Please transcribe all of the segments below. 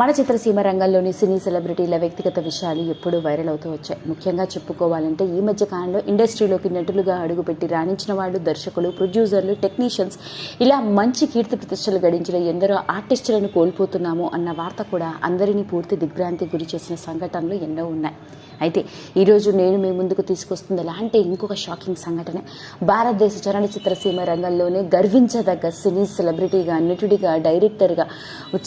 మన చిత్రసీమ రంగంలోని సినీ సెలబ్రిటీల వ్యక్తిగత విషయాలు ఎప్పుడూ వైరల్ అవుతూ వచ్చాయి. ముఖ్యంగా చెప్పుకోవాలంటే ఈ మధ్య కాలంలో ఇండస్ట్రీలోకి నటులుగా అడుగుపెట్టి రాణించిన వాళ్ళు దర్శకులు ప్రొడ్యూసర్లు టెక్నీషియన్స్ ఇలా మంచి కీర్తి ప్రతిష్టలు గడించిన ఎందరో ఆర్టిస్టులను కోల్పోతున్నాము అన్న వార్త కూడా అందరినీ పూర్తి దిగ్భ్రాంతి గురి చేసిన సంఘటనలు ఎన్నో ఉన్నాయి. అయితే ఈరోజు నేను మీ ముందుకు తీసుకొస్తుంది ఎలాంటి ఇంకొక షాకింగ్ సంఘటన. భారతదేశ చలనచిత్ర సీమ రంగంలోనే గర్వించదగ్గ సినీ సెలబ్రిటీగా నటుడిగా డైరెక్టర్గా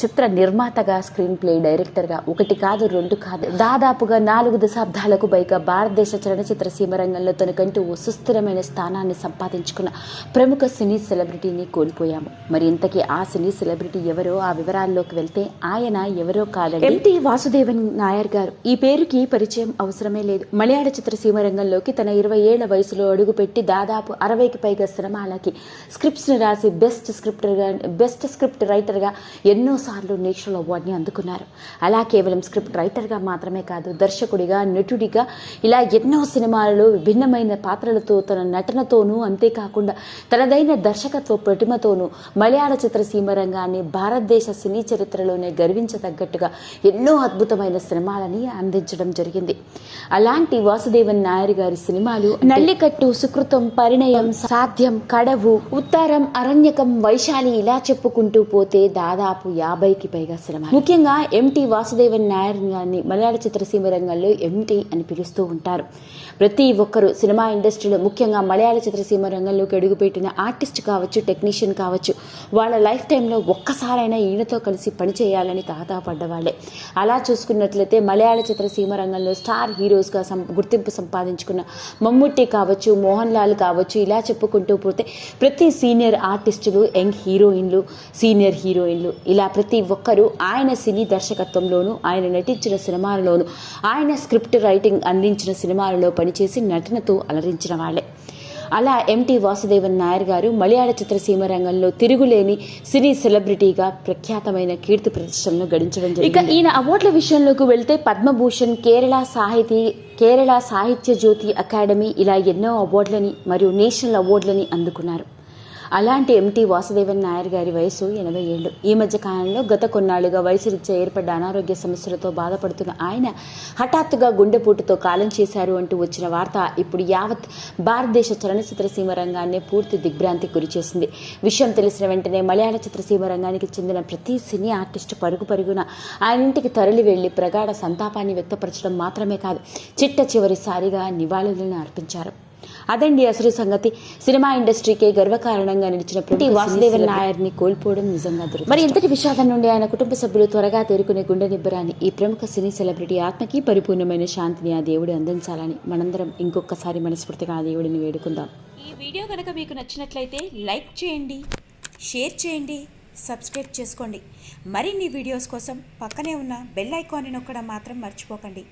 చిత్ర నిర్మాతగా స్క్రీన్ ప్లే డైరెక్టర్గా ఒకటి కాదు రెండు కాదు. దాదాపుగా నాలుగు దశాబ్దాలకు పైగా భారతదేశ చలనచిత్ర సీమ రంగంలో తనకంటూ ఓ సుస్థిరమైన స్థానాన్ని సంపాదించుకున్న ప్రముఖ సినీ సెలబ్రిటీని కోల్పోయాము. మరి ఇంతకీ ఆ సినీ సెలబ్రిటీ ఎవరో ఆ వివరాల్లోకి వెళ్తే ఆయన ఎవరో కాదండి. ఎంటి వాసుదేవన్ నాయర్ గారు. ఈ పేరుకి పరిచయం అవసరమే లేదు. మలయాళ చిత్రసీమ రంగంలోకి తన ఇరవై ఏళ్ళ వయసులో అడుగుపెట్టి దాదాపు అరవైకి పైగా సినిమాలకి స్క్రిప్ట్స్ని రాసి బెస్ట్ స్క్రిప్టర్గా బెస్ట్ స్క్రిప్ట్ రైటర్గా ఎన్నోసార్లు నేషనల్ అవార్డుని అందుకున్నారు. అలా కేవలం స్క్రిప్ట్ రైటర్గా మాత్రమే కాదు దర్శకుడిగా నటుడిగా ఇలా ఎన్నో సినిమాలలో విభిన్నమైన పాత్రలతో తన నటనతోనూ అంతేకాకుండా తనదైన దర్శకత్వ ప్రతిమతోనూ మలయాళ చిత్రసీమ రంగాన్ని భారతదేశ సినీ చరిత్రలోనే గర్వించదగ్గట్టుగా ఎన్నో అద్భుతమైన సినిమాలని అందించడం జరిగింది. అలాంటి వాసుదేవన్ నాయర్ గారి సినిమాలు నల్లికట్టు సుకృతం పరిణయం సాధ్యం కడవు ఉత్తరం అరణ్యకం వైశాలి ఇలా చెప్పుకుంటూ పోతే దాదాపు యాభైకి పైగా సినిమా ముఖ్యంగా ముఖ్యంగా ఎంటి వాసుదేవన్ నాయర్ గారిని మలయాళ చిత్రసీమ రంగంలో ఎంటి అని పిలుస్తూ ఉంటారు. ప్రతి ఒక్కరూ సినిమా ఇండస్ట్రీలో ముఖ్యంగా మలయాళ చిత్రసీమ రంగంలోకి అడుగుపెట్టిన ఆర్టిస్ట్ కావచ్చు టెక్నీషియన్ కావచ్చు వాళ్ళ లైఫ్ టైంలో ఒక్కసారైనా ఈయనతో కలిసి పనిచేయాలని తాతాపడ్డవాళ్ళే అలా చూసుకున్నట్లయితే మలయాళ చిత్రసీమ రంగంలో స్టార్ హీరోస్గా సం గుర్తింపు సంపాదించుకున్న మమ్ముట్టి కావచ్చు మోహన్ లాల్ కావచ్చు ఇలా చెప్పుకుంటూ పోతే ప్రతి సీనియర్ ఆర్టిస్టులు యంగ్ హీరోయిన్లు సీనియర్ హీరోయిన్లు ఇలా ప్రతి ఒక్కరూ ఆయన సినీ దర్శకత్వంలోనూ ఆయన నటించిన సినిమాలలోనూ ఆయన స్క్రిప్ట్ రైటింగ్ అందించిన సినిమాలలో పనిచేసి నటనతో అలరించిన వాళ్ళే. అలా ఎంటి వాసుదేవన్ నాయర్ గారు మలయాళ చిత్రసీమ రంగంలో తిరుగులేని సినీ సెలబ్రిటీగా ప్రఖ్యాతమైన కీర్తి ప్రతిష్టలను గడించడం జరిగింది. ఇక ఈయన అవార్డుల విషయంలోకి వెళ్తే పద్మభూషణ్ కేరళ సాహితీ కేరళ సాహిత్య జ్యోతి అకాడమీ ఇలా ఎన్నో అవార్డులని మరియు నేషనల్ అవార్డులని అందుకున్నారు. అలాంటి ఎంటి వాసుదేవన్ నాయర్ గారి వయసు ఎనభై ఏళ్ళు. ఈ మధ్య కాలంలో గత కొన్నాళ్ళుగా వయసు రీత్యా ఏర్పడ్డ అనారోగ్య సమస్యలతో బాధపడుతున్న ఆయన హఠాత్తుగా గుండెపోటుతో కాలం చేశారు అంటూ వచ్చిన వార్త ఇప్పుడు యావత్ భారతదేశ చలనచిత్ర సీమ రంగాన్ని పూర్తి దిగ్భ్రాంతికి గురిచేసింది విషయం తెలిసిన వెంటనే మలయాళ చిత్రసీమ రంగానికి చెందిన ప్రతి సినీ ఆర్టిస్ట్ పరుగు పరుగున ఆయన ఇంటికి తరలి వెళ్ళి ప్రగాఢ సంతాపాన్ని వ్యక్తపరచడం మాత్రమే కాదు చిట్ట చివరిసారిగా నివాళులను అర్పించారు. అదండి అసలు సంగతి. సినిమా ఇండస్ట్రీకే గర్వకారణంగా నిలిచిన ప్రతి వాసుదేవన్ నాయర్ని కోల్పోవడం నిజంగా దురదృష్టం. మరి ఇంతటి విషాదం నుండి ఆయన కుటుంబ సభ్యులు త్వరగా తేరుకునే గుండె నిబ్బరాన్ని ఈ ప్రముఖ సినీ సెలబ్రిటీ ఆత్మకి పరిపూర్ణమైన శాంతిని ఆ దేవుడు అందించాలని మనందరం ఇంకొకసారి మనస్ఫూర్తిగా ఆ దేవుడిని వేడుకుందాం. ఈ వీడియో కనుక మీకు నచ్చినట్లయితే లైక్ చేయండి షేర్ చేయండి సబ్స్క్రైబ్ చేసుకోండి. మరిన్ని వీడియోస్ కోసం పక్కనే ఉన్న బెల్ ఐకాన్ని నొక్కడం మాత్రం మర్చిపోకండి.